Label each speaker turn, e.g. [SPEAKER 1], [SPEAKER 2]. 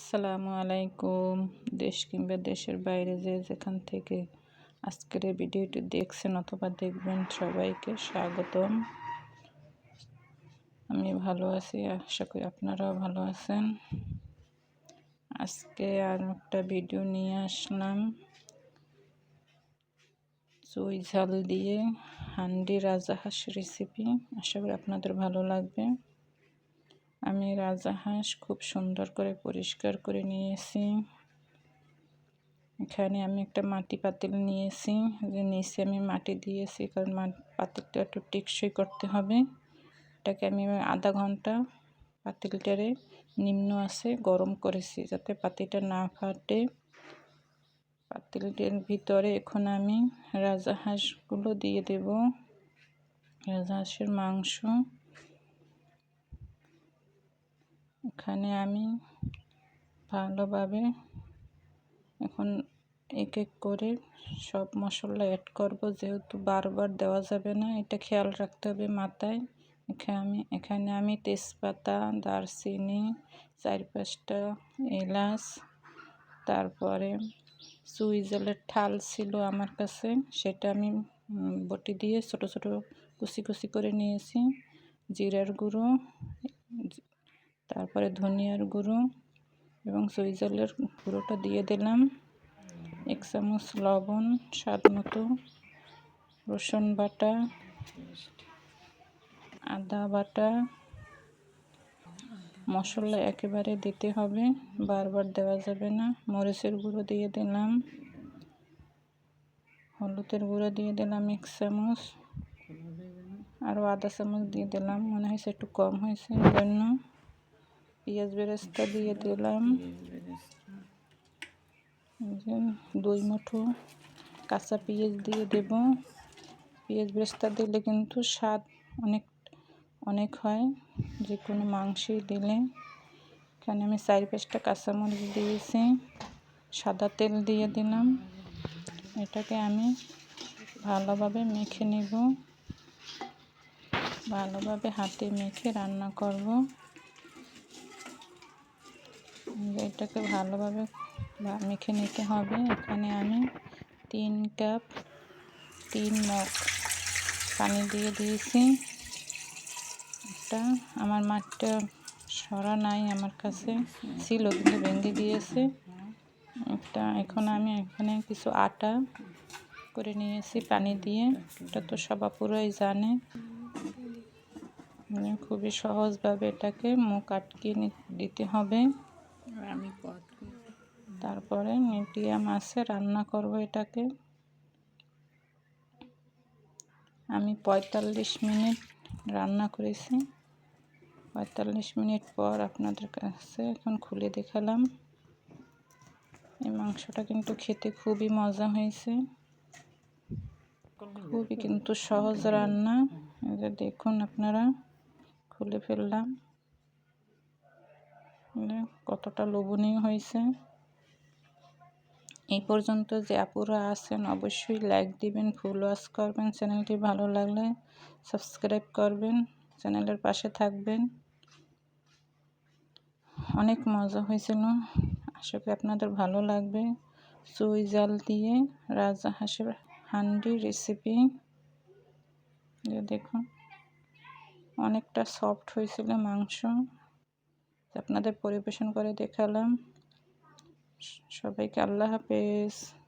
[SPEAKER 1] আসসালামু আলাইকুম। দেশ কিংবা দেশের বাইরে যে যেখান থেকে আজকের এই ভিডিওটি দেখছেন অথবা দেখবেন সবাইকে স্বাগতম। আমি ভালো আছি, আশা করি আপনারাও ভালো আছেন। আজকে আর একটা ভিডিও নিয়ে আসলাম। চুই ঝাল দিয়ে হান্ডি রাজাহাঁস রেসিপি আশা করি আপনাদের ভালো লাগবে। আমি রাজাহাঁস খুব সুন্দর করে পরিষ্কার করে নিয়েছি। এখানে আমি একটা মাটি পাতিল নিয়েছি, যে নিচে আমি মাটি দিয়েছি, কারণ পাতিলটা একটু টেকসই করতে হবে। এটাকে আমি আধা ঘণ্টা পাতিলটারে নিম্ন আছে গরম করেছি, যাতে পাতিটা না ফাটে। পাতিলটির ভিতরে এখন আমি রাজাহাঁসগুলো দিয়ে দেব। রাজাহাঁসের মাংস এখানে আমি ভালোভাবে এখন এক এক করে সব মশলা অ্যাড করব। যেহেতু বারবার দেওয়া যাবে না, এটা খেয়াল রাখতে হবে মাথায়। এখানে আমি এখানে আমি তেজপাতা, দারচিনি, চার পাঁচটা এলাচ, তারপরে সুইজেলের ঠাল ছিল আমার কাছে, সেটা আমি বটি দিয়ে ছোট ছোট কুচি কুচি করে নিয়েছি। জিরার গুঁড়ো তারপরে ধনিয়ার গুঁড়ো এবং সুইজালের গুঁড়োটা দিয়ে দিলাম। এক চামচ লবণ, স্বাদ মতো, রসুন বাটা, আদা বাটা, মশলা একেবারে দিতে হবে, বারবার দেওয়া যাবে না। মরিচের গুঁড়ো দিয়ে দিলাম। হলুদের গুঁড়ো দিয়ে দিলাম এক চামচ। আরও আধা চামচ দিয়ে দিলাম। মনে হয়েছে একটু কম হয়েছে জন্য। পেঁয়াজ বেরেস্তা দিয়ে দিলাম দুই মুঠো কাঁচা পেঁয়াজ দিয়ে দেব পেঁয়াজ বেরেস্তা দিলে কিন্তু স্বাদ অনেক অনেক হয়। যে কোনো মাংসই দিলে। এখানে আমি চারি পাঁচটা কাঁচামরিচ দিয়েছি। সাদা তেল দিয়ে দিলাম। এটাকে আমি ভালোভাবে মেখে নেব। ভালোভাবে হাতে মেখে রান্না করব। এটাকে ভালোভাবে মেখে নিতে হবে। এখানে আমি তিন কাপ তিন মগ পানি দিয়ে দিয়েছি। এটা আমার মাঠটা সরা নাই আমার কাছে, ছিল কিন্তু ভেঙে দিয়েছে। একটা এখন আমি এখানে কিছু আটা করে নিয়েছি পানি দিয়ে। এটা তো সবাপুরাই জানে। মানে খুবই সহজভাবে এটাকে মুখ আটকে দিতে হবে। তারপরে মিডিয়াম আছে, রান্না করব এটাকে। আমি পঁয়তাল্লিশ মিনিট রান্না করেছি। পঁয়তাল্লিশ মিনিট পর আপনাদের কাছে এখন খুলে দেখালাম। এই মাংসটা কিন্তু খেতে খুবই মজা হয়েছে। খুবই কিন্তু সহজ রান্না। দেখুন আপনারা, খুলে ফেললাম। কতটা লোভনীয় হয়েছে। এই পর্যন্ত যে আপুরা আছেন অবশ্যই লাইক দিবেন ফুল ওয়াশ করবেন চ্যানেলটি ভালো লাগলে সাবস্ক্রাইব করবেন চ্যানেলের পাশে থাকবেন। অনেক মজা হয়েছিল, আশা করি আপনাদের ভালো লাগবে। চুই জাল দিয়ে রাজহাঁসের হান্ডি রেসিপি দেখুন, অনেকটা সফট হয়েছিল মাংস। আপনাদের পরিবেশন করে দেখালাম। সবাইকে আল্লাহ হাফেজ।